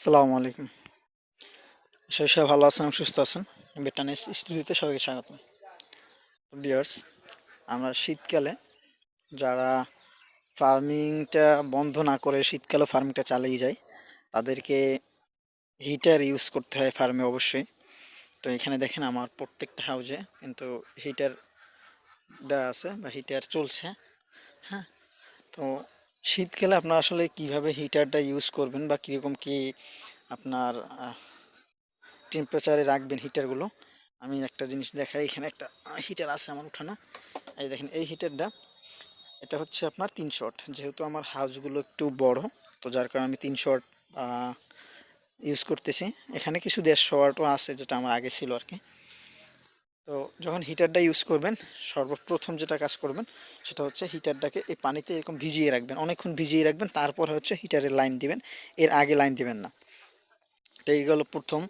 আসসালামু আলাইকুম। সবাই সবাই ভালো আছেন, সুস্থ আছেন? বেটানিস স্টুডিওতে সবাইকে স্বাগত। বিয়ার্স আমরা শীতকালে যারা ফার্মিংটা বন্ধ না করে শীতকালে ফার্মিংটা চালিয়ে যায়, তাদেরকে হিটার ইউজ করতে হয় ফার্মে অবশ্যই। তো এখানে দেখেন আমার প্রত্যেকটা হাউজে কিন্তু হিটার দেওয়া আছে বা হিটার চলছে হ্যাঁ? তো শীতকালে আপনার আসলে কীভাবে হিটারটা ইউজ করবেন বা কীরকম কি আপনার টেম্পারেচারে রাখবেন হিটারগুলো? আমি একটা জিনিস দেখাই, এখানে একটা হিটার আছে আমার উঠানো। এই দেখেন, এই হিটারটা, এটা হচ্ছে আপনার তিন শট যেহেতু আমার হাউসগুলো একটু বড়, তো যার কারণে আমি তিন শট ইউজ করতেছি। এখানে কিছু দেড়শো ওয়াটও আছে, যেটা আমার আগে ছিল আর কি। তো যখন হিটারটা ইউজ করবেন, সর্বপ্রথম যেটা কাজ করবেন, সেটা হচ্ছে হিটারটাকে এই পানিতে এরকম ভিজিয়ে রাখবেন। অনেকক্ষণ ভিজিয়ে রাখবেন, তারপর হচ্ছে হিটারের লাইন দিবেন। এর আগে লাইন দিবেন না। তো এই গেল প্রথম।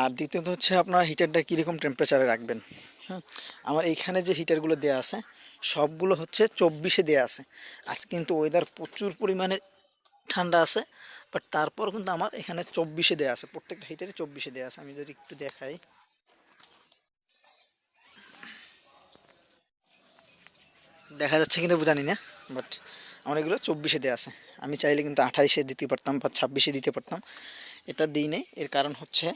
আর দ্বিতীয়ত হচ্ছে আপনার হিটারটা কীরকম টেম্পারেচারে রাখবেন? হ্যাঁ আমার এইখানে যে হিটারগুলো দেওয়া আছে, সবগুলো হচ্ছে চব্বিশে দেওয়া আছে। আজ কিন্তু ওয়েদার প্রচুর পরিমাণে ঠান্ডা আছে বাট তারপর কিন্তু আমার এখানে চব্বিশে দেওয়া আছে। প্রত্যেকটা হিটারে চব্বিশে দেওয়া আছে। আমি যদি একটু দেখাই। দেখা যাচ্ছে কিন্তু জানি না বাট আমার এগুলো চব্বিশে দেওয়া আছে। আমি চাইলে কিন্তু আঠাইশে দিতে পারতাম বা ছাব্বিশে দিতে পারতাম। এটা দিই নেই, এর কারণ হচ্ছে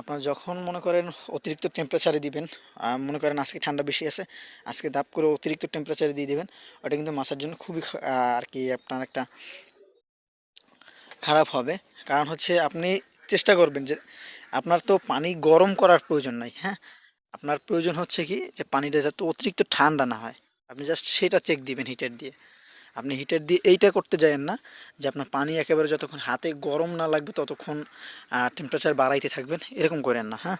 আপনার যখন মনে করেন অতিরিক্ত টেম্পারেচারে দিবেন মনে করেন আজকে ঠান্ডা বেশি আছে, আজকে দাপ করে অতিরিক্ত টেম্পারেচারে দিয়ে দিবেন, ওটা কিন্তু মাছের জন্য খুবই আর কি আপনার একটা খারাপ হবে। কারণ হচ্ছে আপনি চেষ্টা করবেন যে আপনার তো পানি গরম করার প্রয়োজন নাই হ্যাঁ? আপনার প্রয়োজন হচ্ছে কি যে পানিটা যাতে অতিরিক্ত ঠান্ডা না হয়। আপনি জাস্ট সেটা চেক দিবেন হিটার দিয়ে। আপনি হিটার দিয়ে এইটা করতে যাবেন না, যে আপনার পানি একেবারে যতক্ষণ হাতে গরম না লাগবে ততক্ষণ টেম্পারেচার বাড়াইতে থাকবেন, এরকম করেন না হ্যাঁ?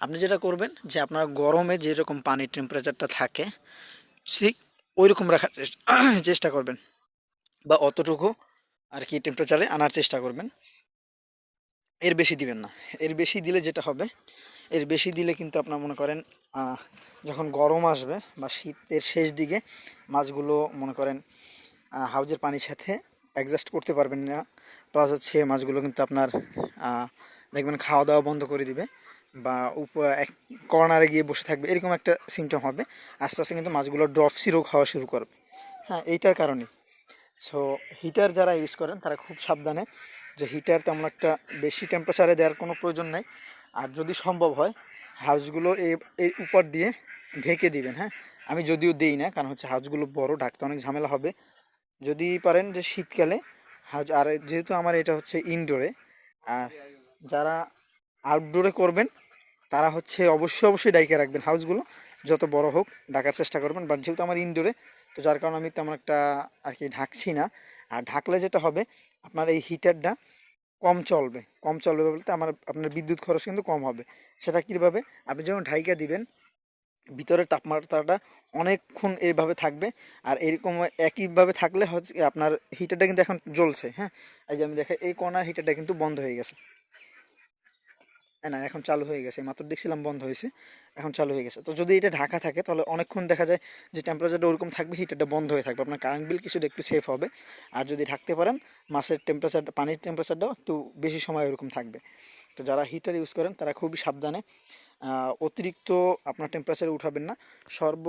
আপনি যেটা করবেন, যে আপনার গরমে যেরকম পানির টেম্পারেচারটা থাকে, ঠিক ওই রকম রাখার চেষ্টা চেষ্টা করবেন। বা অতটুকু আর কি টেম্পারেচারে আনার চেষ্টা করবেন। এর বেশি দিবেন না। এর বেশি দিলে যেটা হবে এর বেশি দিলে কিন্তু আপনার মনে করেন যখন গরম আসবে বা শীতের শেষ দিকে মাছগুলো মনে করেন হাউজের পানির সাথে অ্যাডজাস্ট করতে পারবেন না। প্লাস হচ্ছে মাছগুলো কিন্তু আপনার দেখবেন খাওয়া দাওয়া বন্ধ করে দিবে বা উপ, এক কর্নারে গিয়ে বসে থাকবে, এরকম একটা সিমটম হবে। আস্তে আস্তে কিন্তু মাছগুলো ড্রপ সিরো খাওয়া শুরু করবে। হ্যাঁ এইটার কারণেই। সো হিটার যারা ইউজ করেন, তারা খুব সাবধানে যে হিটার তেমন একটা বেশি টেম্পারেচারে দেওয়ার কোনো প্রয়োজন নেই। আর যদি সম্ভব হয়, হাউসগুলো এর উপর দিয়ে ঢেকে দিবেন হ্যাঁ? আমি যদিও দিই না, কারণ হচ্ছে হাউসগুলো বড়, ঢাকতে অনেক ঝামেলা হবে। যদি পারেন যে শীতকালে, হাউস, আর যেহেতু আমার এটা হচ্ছে ইনডোরে আর যারা আউটডোরে করবেন, তারা হচ্ছে অবশ্যই অবশ্যই ডাইকে রাখবেন হাউসগুলো, যত বড় হোক, ডাকার চেষ্টা করবেন। বাট যেহেতু আমার ইনডোরে তো যার কারণে আমি তেমন একটা আর কি ঢাকছি না। আর ঢাকলে যেটা হবে, আপনার এই হিটারটা কম চলবে কম চলবে বলতে আমার আপনার বিদ্যুৎ খরচ কিন্তু কম হবে। সেটা কীভাবে? আপনি যখন ঢাইকা দিবেন, ভিতরের তাপমাত্রাটা অনেকক্ষণ এইভাবে থাকবে আর এরকম একইভাবে থাকলে হচ্ছে আপনার হিটারটা কিন্তু এখন জ্বলছে হ্যাঁ? এই যে আমি দেখে, এই কর্নার হিটারটা কিন্তু বন্ধ হয়ে গেছে। না, এখন চালু হয়ে গেছে মাত্র দেখছিলাম বন্ধ হয়েছে, এখন চালু হয়ে গেছে। তো যদি এটা ঢাকা থাকে, তাহলে অনেকক্ষণ দেখা যায় যে টেম্পারেচারটা ওরকম থাকবে হিটারটা বন্ধ হয়ে থাকবে। আপনার কারেন্ট বিল কিছুটা একটু সেফ হবে। আর যদি ঢাকতে পারেন, মাছের টেম্পারেচারটা পানির টেম্পারেচারটাও একটু বেশি সময় ওরকম থাকবে। তো যারা হিটার ইউজ করেন, তারা খুবই সাবধানে অতিরিক্ত আপনার টেম্পারেচারে উঠাবেন না। সর্ব,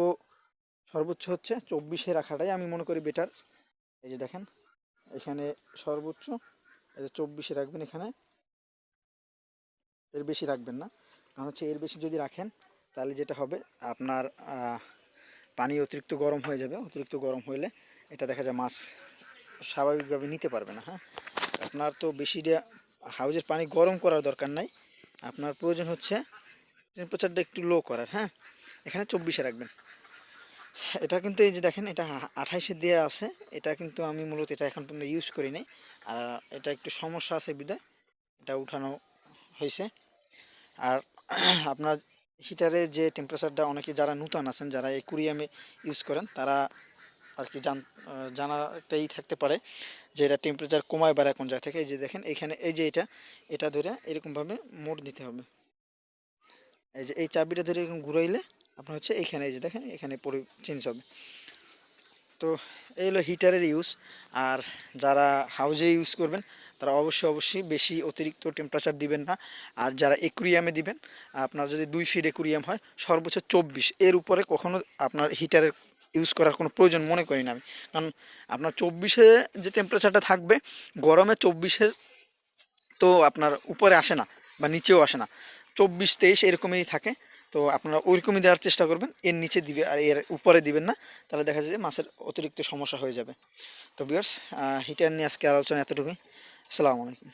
সর্বোচ্চ হচ্ছে চব্বিশে রাখাটাই আমি মনে করি বেটার এই যে দেখেন, এখানে সর্বোচ্চ, এই যে চব্বিশে রাখবেন এখানে। এর বেশি রাখবেন না। কারণ হচ্ছে এর বেশি যদি রাখেন, তাহলে যেটা হবে, আপনার পানি অতিরিক্ত গরম হয়ে যাবে। অতিরিক্ত গরম হলে এটা দেখা যায় মাছ স্বাভাবিকভাবে নিতে পারবে না হ্যাঁ? আপনার তো বেশি হাউজের পানি গরম করার দরকার নাই। আপনার প্রয়োজন হচ্ছে, টেম্পারেচারটা একটু লো করার হ্যাঁ? এখানে চব্বিশে রাখবেন। এটা কিন্তু এই যে দেখেন, এটা আঠাইশে দেওয়া আছে। এটা কিন্তু আমি মূলত এটা এখন পর্যন্ত ইউজ করি নাই। আর এটা একটু সমস্যা আছে বিদায় এটা উঠানো হয়েছে। আর আপনার হিটারে যে টেম্পারেচারটা অনেকে যারা নূতন আছেন, যারা এই কুরিয়ামে ইউজ করেন, তারা আর কি জান জানাটাই থাকতে পারে যে এটা টেম্পারেচার কমায় বাড়ায় কোন জায়গা থেকে। এই যে দেখেন, এখানে এই যে এটা এটা ধরে এরকমভাবে মোড় দিতে হবে। এই যে এই চাবিটা ধরে এরকম ঘুরাইলে আপনার হচ্ছে এইখানে এই যে দেখেন, এখানে পরে চেঞ্জ হবে। তো এই হলো হিটারের ইউজ আর যারা হাউজে ইউজ করবেন তারা অবশ্যই অবশ্যই বেশি অতিরিক্ত টেম্পারেচার দিবেন না। আর যারা একুরিয়ামে দিবেন, আপনার যদি দুই ফিট একুরিয়াম হয়, সর্বোচ্চ চব্বিশ। এর উপরে কখনো আপনার হিটারের ইউজ করার কোনো প্রয়োজন মনে করি না আমি। কারণ আপনার চব্বিশে যে টেম্পারেচারটা থাকবে, গরমে চব্বিশের তো আপনার উপরে আসে না বা নিচেও আসে না। চব্বিশ, তেইশ এরকমই থাকে। তো আপনারা ওইরকমই দেওয়ার চেষ্টা করবেন। এর নিচে দিবে, আর এর উপরে দিবেন না। তাহলে দেখা যায় যে মাছের অতিরিক্ত সমস্যা হয়ে যাবে। তো বিয়ার্স হিটার নিয়ে আজকে আলোচনা এতটুকুই। আসসালামু আলাইকুম।